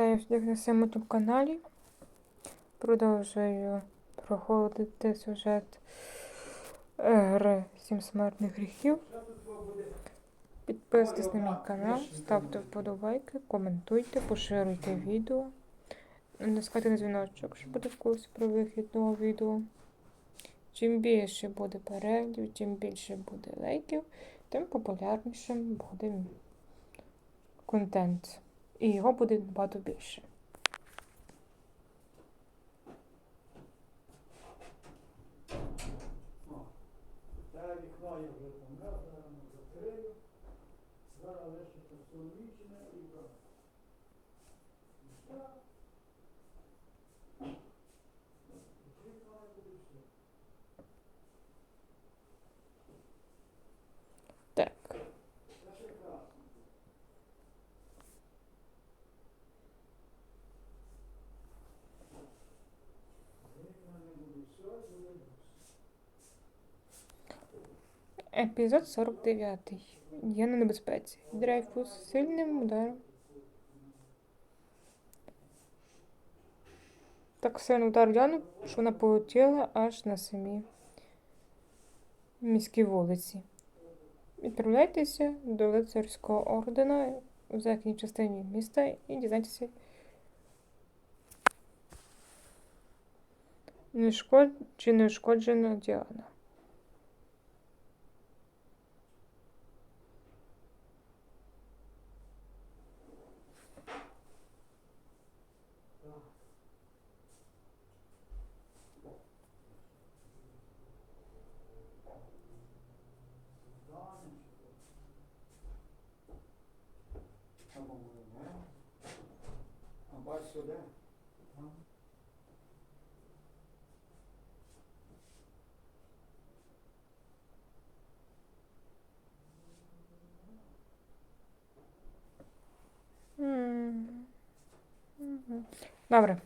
Вітаю всіх на своєму youtube каналі. Продовжую проходити сюжет е, гри Сім смертних гріхів. Підписуйтесь на мій канал, ставте вподобайки, коментуйте, поширюйте відео. Натискайте на дзвіночок, щоб буде в курсі про вихід нового відео. Чим більше буде переглядів, чим більше буде лайків, тим популярнішим буде контент. І його буде набагато більше. Те вікно я вже помер, зараз не закрию. Зараз лишиться сумічне і так. І все. І вікно і буде все. Так. Це ще красно. Вікна не буде все, буде люкс. Епізод 49. Я на небезпеці. Дрейфус сильним ударом. Так сильно удар Діану, що вона полетіла аж на самі міській вулиці. Відправляйтеся до лицарського ордена у західній частині міста і дізнайтеся, чи не ушкоджена Діана. Так. Данечко. Або може не. А бач сюди. Там. М. Мгм. Добре.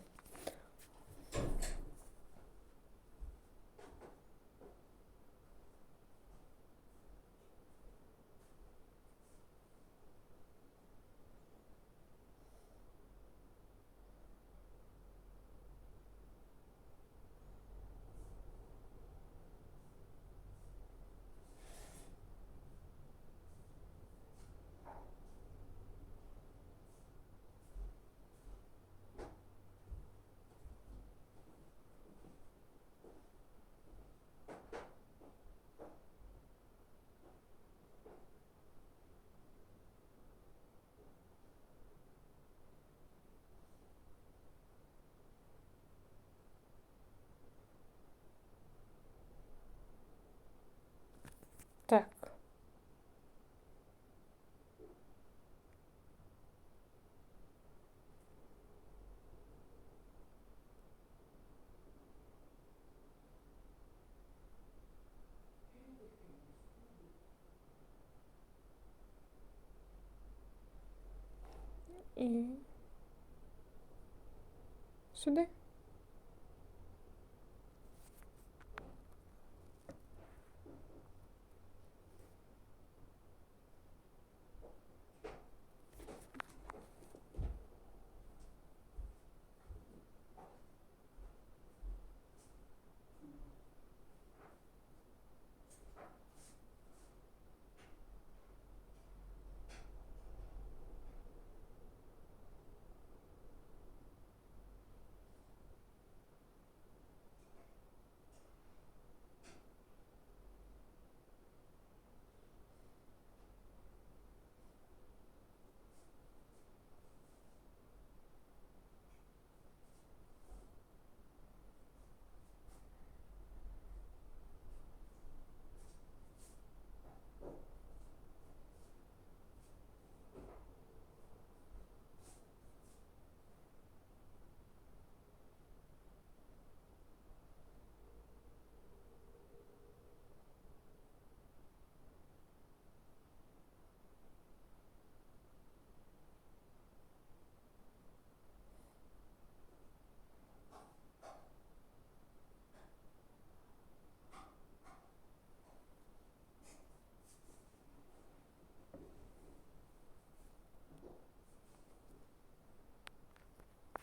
Так. І сюди.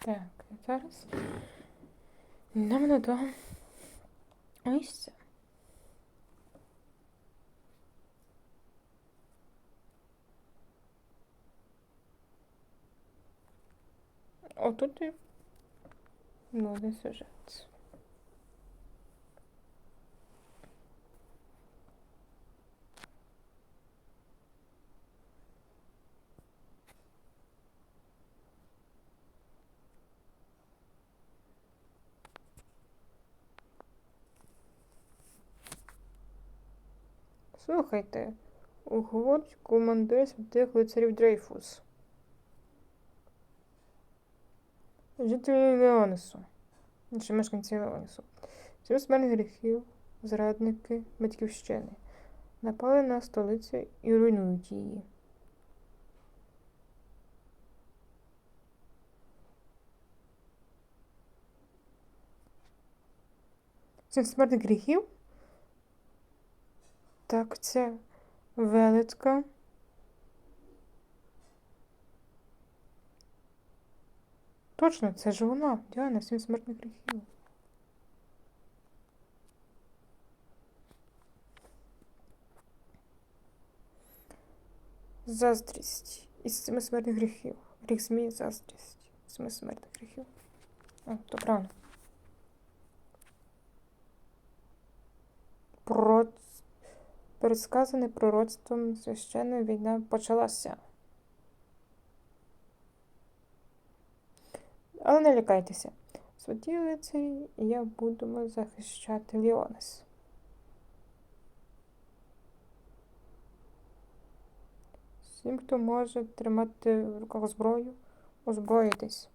Так, зараз нам на ось це. Отут і буде сюжет. Слухайте, говорить командир святих лицарів Дрейфус. Жителі Леонесу, інші мешканці Леонесу. Сім смертних гріхів, зрадники батьківщини. Напали на столицю і руйнують її. Сім смертних гріхів? Так, це велетка. Точно, це ж вона, Діана, сім смертних гріхів. Заздрість із семи смертних гріхів. Гріх змії, заздрість. Семи смертних гріхів. О, то правильно. Про... Пересказане пророцтвом священна війна почалася. Але не лякайтеся. Святі лицарі і я будемо захищати Ліонес. Всім, хто може тримати в руках зброю, озброїтесь.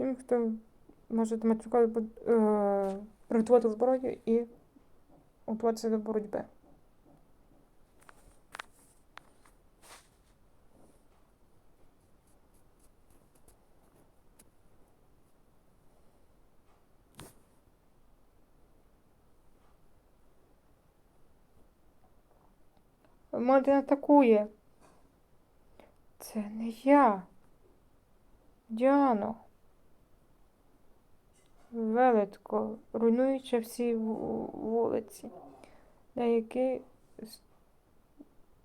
Всім, хто може в е, приготувати зброю і готуватися до боротьби. Мати атакує. Це не я. Діано. Велетко, руйнуючи всі вулиці, на які с-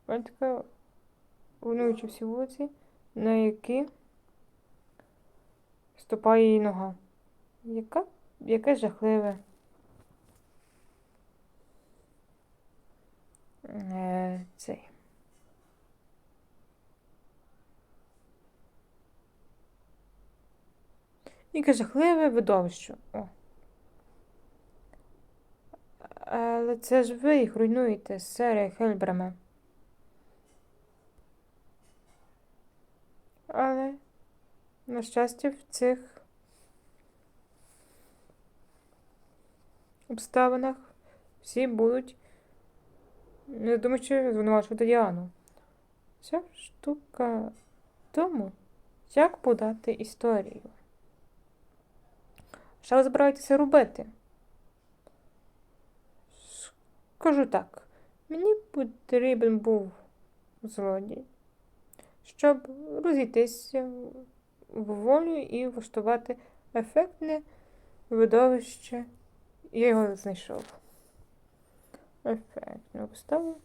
Велетка, руйнуючи всі вулиці, на які ступає її нога. Яка? Яке жахливе. Е, цей. Яке жахливе видовище. О. Але це ж ви їх руйнуєте, сере Хельбраме. Але, на щастя, в цих обставинах всі будуть не думаючи звинувачувати Діану. Вся штука тому, як подати історію. Що ви збираєтеся робити? Скажу так, мені потрібен був злодій, щоб розійтися в волю і влаштувати ефектне видовище. Я його знайшов. Ефектно поставив.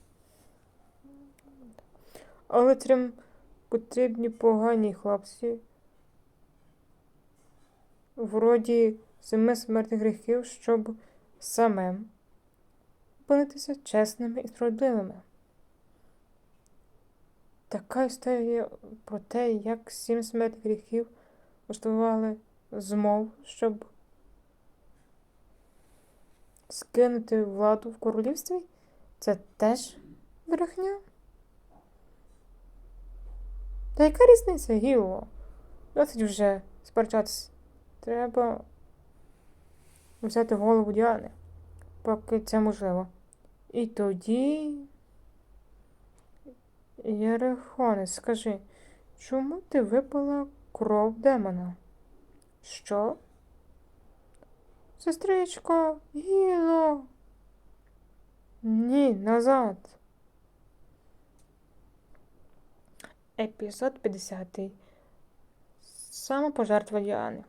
Але цим потрібні погані хлопці. Вроді семи смертних гріхів, щоб самим опинитися чесними і справедливими. Така історія про те, як сім смертних гріхів влаштували змов, щоб скинути владу в королівстві, це теж брехня. Та яка різниця, Гіло? Досить вже сперечатися. Треба взяти голову Діани, поки це можливо. І тоді. Єрихоне, скажи, чому ти випила кров демона? Що? Сестричко, Гіло. Ні, назад. Епізод 50. Самопожертва Діани.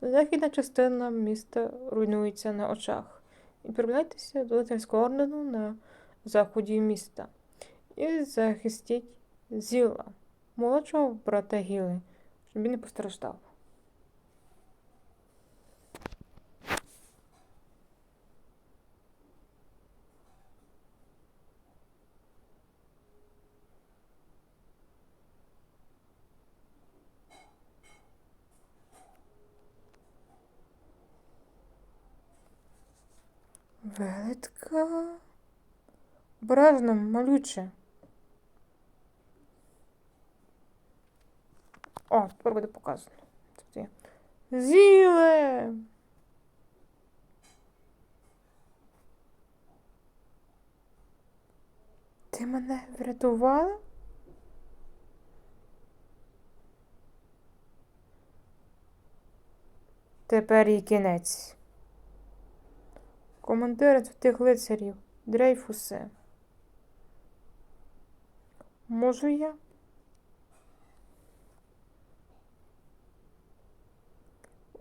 Західна частина міста руйнується на очах. І Відправляйтеся до лицарського ордену на заході міста і захистіть Зіла, молодшого брата Гіли, щоб він не постраждав. Велетка. Обережно, малюче. О, тепер буде показано. Зіле! Ти мене врятувала? Тепер і кінець. Командири тих лицарів, Дрейфусе. Можу я?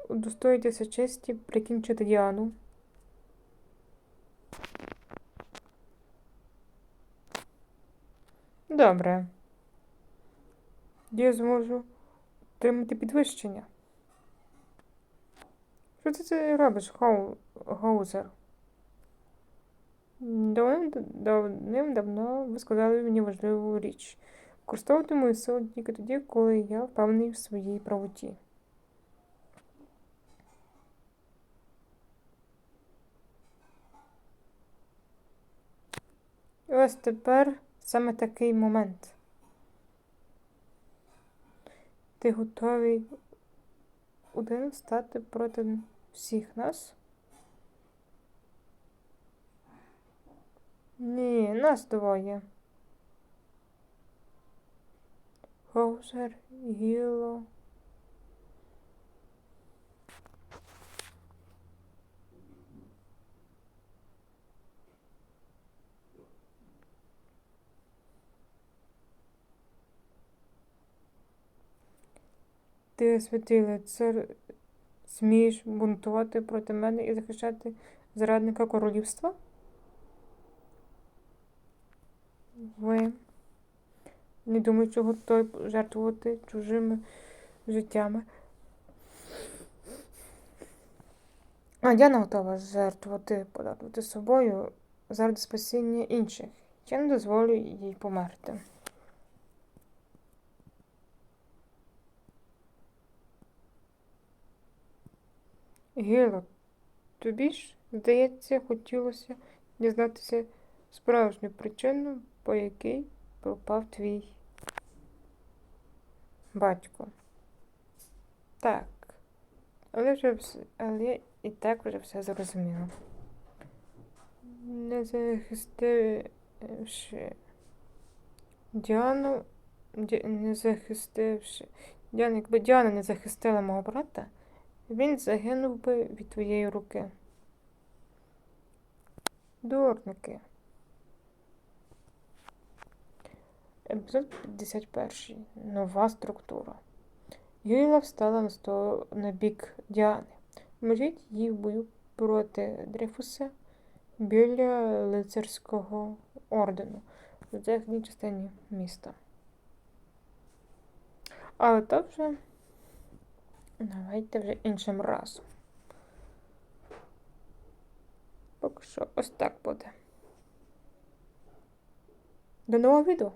Удостоїтеся честі прикінчити Діану. Добре. Я зможу отримати підвищення. Що ти робиш, Хоу... Гоузер? Давним- Давним-давно ви сказали мені важливу річ. Використовувати мою силу тільки тоді, коли я впевнений в своїй правоті. Ось тепер саме такий момент. Ти готовий один стати проти всіх нас? Ні, нас двоє. Гоузер, Гіло. Ти святий лицар, смієш бунтувати проти мене і захищати зрадника королівства? Ви не думаю, що готові жертвувати чужими життями. А я не готова жертвувати, податувати собою заради спасіння інших. Я не дозволю їй померти. Гіло, тобі ж, здається, хотілося дізнатися справжню причину, по якій пропав твій батько. Так. Але вже але і так вже все зрозуміло. Не захистивши Діану, Ді- не захистивши Діану, якби Діана не захистила мого брата, він загинув би від твоєї руки. Дурники. Епізод 51. Нова структура. Юлія встала на, сто... на бік Діани. Можіть її в бою проти Дрейфуса біля лицарського ордену в західній частині міста. Але то вже давайте вже іншим разом. Поки що ось так буде. До нового відео!